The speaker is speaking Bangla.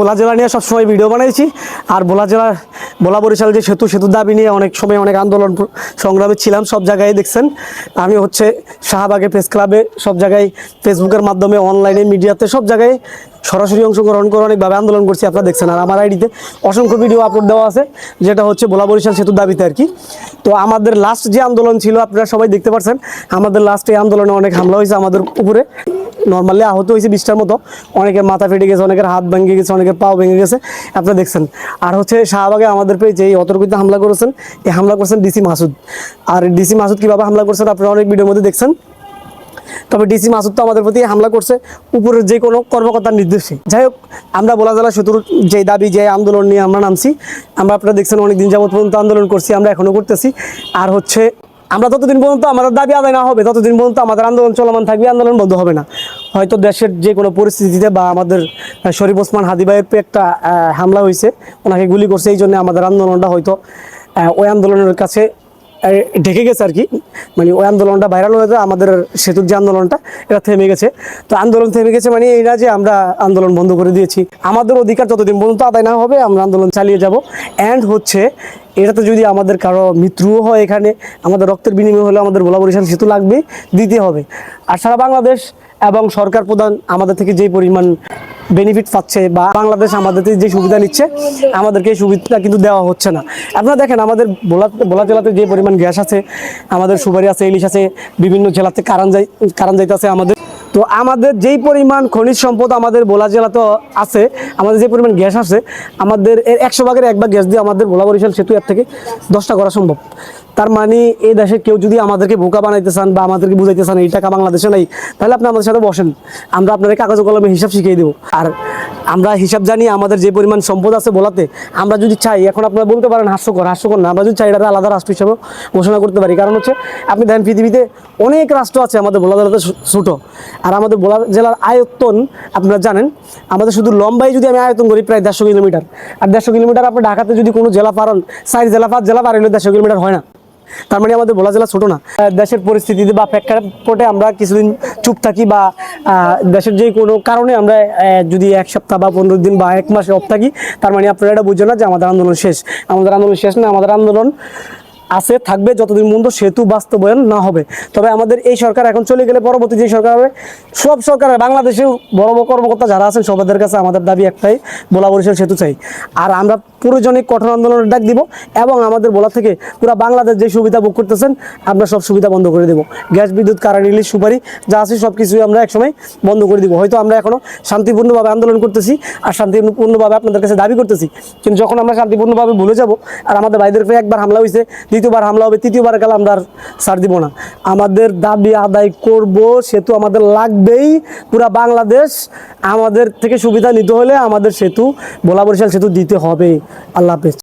ভোলা জেলা নিয়ে সবসময় ভিডিও বানাইছি। আর ভোলা জেলার ভোলা বরিশাল যে সেতু সেতুর দাবি নিয়ে অনেক সময় অনেক আন্দোলন সংগ্রামে ছিলাম, সব জায়গায় দেখছেন। আমি হচ্ছে শাহবাগে প্রেস ক্লাবে সব জায়গায় ফেসবুকের মাধ্যমে অনলাইনে মিডিয়াতে সব জায়গায় সরাসরি অংশগ্রহণ করে অনেকভাবে আন্দোলন করছি, আপনারা দেখছেন। আর আমার আইডিতে অসংখ্য ভিডিও আপলোড দেওয়া আছে, যেটা হচ্ছে ভোলা বরিশাল সেতুর দাবিতে আর কি। তো আমাদের লাস্ট যে আন্দোলন ছিল, আপনারা সবাই দেখতে পাচ্ছেন আমাদের লাস্ট এই আন্দোলনে অনেক হামলা হয়েছে আমাদের উপরে। নর্মালি আহত হয়েছে বিশটার মতো। অনেকের মাথা ফেটে গেছে, অনেকের হাত ভেঙে গেছে, অনেকের পাও ভেঙে গেছে। আপনারা দেখছেন। আর হচ্ছে শাহবাগে আমাদের পেয়ে এই অতর্কিত হামলা করেছেন, এই হামলা করছেন ডিসি মাসুদ। আর ডিসি মাসুদ কীভাবে হামলা করছেন আপনারা অনেক ভিডিওর মধ্যে দেখছেন। তবে ডিসি মাসুদ তো আমাদের প্রতি হামলা করছে উপরের যে কোনো কর্মকর্তার নির্দেশে। যাই হোক, আমরা বলা জেলা সেতুর যে দাবি, যে আন্দোলন নিয়ে আমরা নামছি, আমরা আপনারা দেখছেন অনেক দিন যাবত পর্যন্ত আন্দোলন করছি, আমরা এখনও করতেছি। আর হচ্ছে আমরা ততদিন পর্যন্ত আমাদের দাবি আদায় না হবে ততদিন পর্যন্ত আমাদের আন্দোলন চলমান থাকবে, আন্দোলন বন্ধ হবে না। হয়তো দেশের যে কোনো পরিস্থিতিতে বা আমাদের শরীফ ওসমান হাদি ভাইয়ের পে একটা হামলা হয়েছে, ওনাকে গুলি করছে, এই জন্য আমাদের আন্দোলনটা হয়তো ওই আন্দোলনের কাছে ঢেকে গেছে আর কি। মানে ওই আন্দোলনটা ভাইরাল হয়েছে আমাদের সেতুর যে আন্দোলনটা, এটা থেমে গেছে। তো আন্দোলন থেমে গেছে মানে এই না যে আমরা আন্দোলন বন্ধ করে দিয়েছি। আমাদের অধিকার যতদিন পর্যন্ত আদায় না হবে, আমরা আন্দোলন চালিয়ে যাব। অ্যান্ড হচ্ছে এটাতে যদি আমাদের কারও মৃত্যুও হয় এখানে, আমাদের রক্তের বিনিময় হলে আমাদের ভোলা বরিশাল সেতু লাগবে, দিতে হবে। আর সারা বাংলাদেশ এবং সরকার প্রধান আমাদের থেকে যেই পরিমাণ বেনিফিট পাচ্ছে বা বাংলাদেশ আমাদের যে সুবিধা নিচ্ছে, আমাদেরকে সুবিধা কিন্তু দেওয়া হচ্ছে না। আপনারা দেখেন, আমাদের ভোলা ভোলা জেলাতে যে পরিমাণ গ্যাস আছে, আমাদের সুপারি আছে, ইলিশ আছে, বিভিন্ন জেলাতে কারণ যাই কারণ যাইতেছে আমাদের। তো আমাদের যেই পরিমাণ খনিজ সম্পদ আমাদের ভোলা জেলাতে আছে, আমাদের যে পরিমাণ গ্যাস আছে, আমাদের এর একশো ভাগের এক ভাগ গ্যাস দিয়ে আমাদের ভোলা বরিশাল সেতু এর থেকে দশটা করা সম্ভব। তার মানে এই দেশে কেউ যদি আমাদেরকে বোকা বানাইতে চান বা আমাদেরকে বুঝাইতে চান, এই টাকা বাংলাদেশে নাই তাহলে আপনি আমাদের সাথে বসেন। আমরা আপনাদের কাগজ কলমে হিসাব শিখিয়ে দেবো। আর আমরা হিসাব জানি আমাদের যে পরিমাণ সম্পদ আছে বলাতে, আমরা যদি চাই, এখন আপনারা বলতে পারেন হাস্যকর হাস্যকর না, আমরা যদি চাই এটা আলাদা রাষ্ট্র হিসাবে ঘোষণা করতে পারি। কারণ হচ্ছে, আপনি দেখেন পৃথিবীতে অনেক রাষ্ট্র আছে আমাদের ভোলা জেলাতে ছোট আর আমাদের ভোলা জেলার আয়তন, আপনারা জানেন, আমাদের শুধু লম্বাই যদি আমি আয়তন করি, প্রায় দেড়শো কিলোমিটার। আর দেড়শো কিলোমিটার আপনি ঢাকাতে যদি কোনো জেলা পারেন সাইড জেলা পাঁচ জেলা পারেন দেড়শো কিলোমিটার হয় না। তার মানে আমাদের ভোলা জেলা ছোট না। দেশের পরিস্থিতিতে বা প্রেক্ষাপটে আমরা কিছুদিন চুপ থাকি বা দেশের যে কোনো কারণে আমরা যদি এক সপ্তাহ বা পনেরো দিন বা এক মাসে অফ থাকি, তার মানে আপনারা এটা বুঝছেন না যে আমাদের আন্দোলন শেষ। আমাদের আন্দোলন শেষ না, আমাদের আন্দোলন আছে, থাকবে, যতদিন পর্যন্ত সেতু বাস্তবায়ন না হবে। তবে আমাদের এই সরকার এখন চলে গেলে পরবর্তী যে সরকার হবে, সব সরকার বাংলাদেশের বড় বড় কর্মকর্তা যারা আছেন, সবাদের কাছে আমাদের দাবি একটাই, বোলা বরিশাল সেতু চাই। আর আমরা পুরোজনিক কঠোর আন্দোলনের ডাক দিব এবং আমাদের বলা থেকে পুরো বাংলাদেশ যে সুবিধা ভোগ করতেছেন, আমরা সব সুবিধা বন্ধ করে দেবো। গ্যাস, বিদ্যুৎ কারেন্ট ইলিশ সুপারি, যা আছে সব কিছুই আমরা একসময় বন্ধ করে দিব। হয়তো আমরা এখনও শান্তিপূর্ণভাবে আন্দোলন করতেছি আর শান্তিপূর্ণভাবে আপনাদের কাছে দাবি করতেছি। কিন্তু যখন আমরা শান্তিপূর্ণভাবে ভুলে যাব, আর আমাদের ভাইদের একবার হামলা হয়েছে দ্বিতীয়বার হামলা হবে, তৃতীয়বার গেলে আমরা আর ছাড় দিব না। আমাদের দাবি আদায় করব, সেতু আমাদের লাগবেই। পুরা বাংলাদেশ আমাদের থেকে সুবিধা নিতে হলে আমাদের সেতু বোলা বরিশাল সেতু দিতে হবে। আল্লাহ হাফেজ।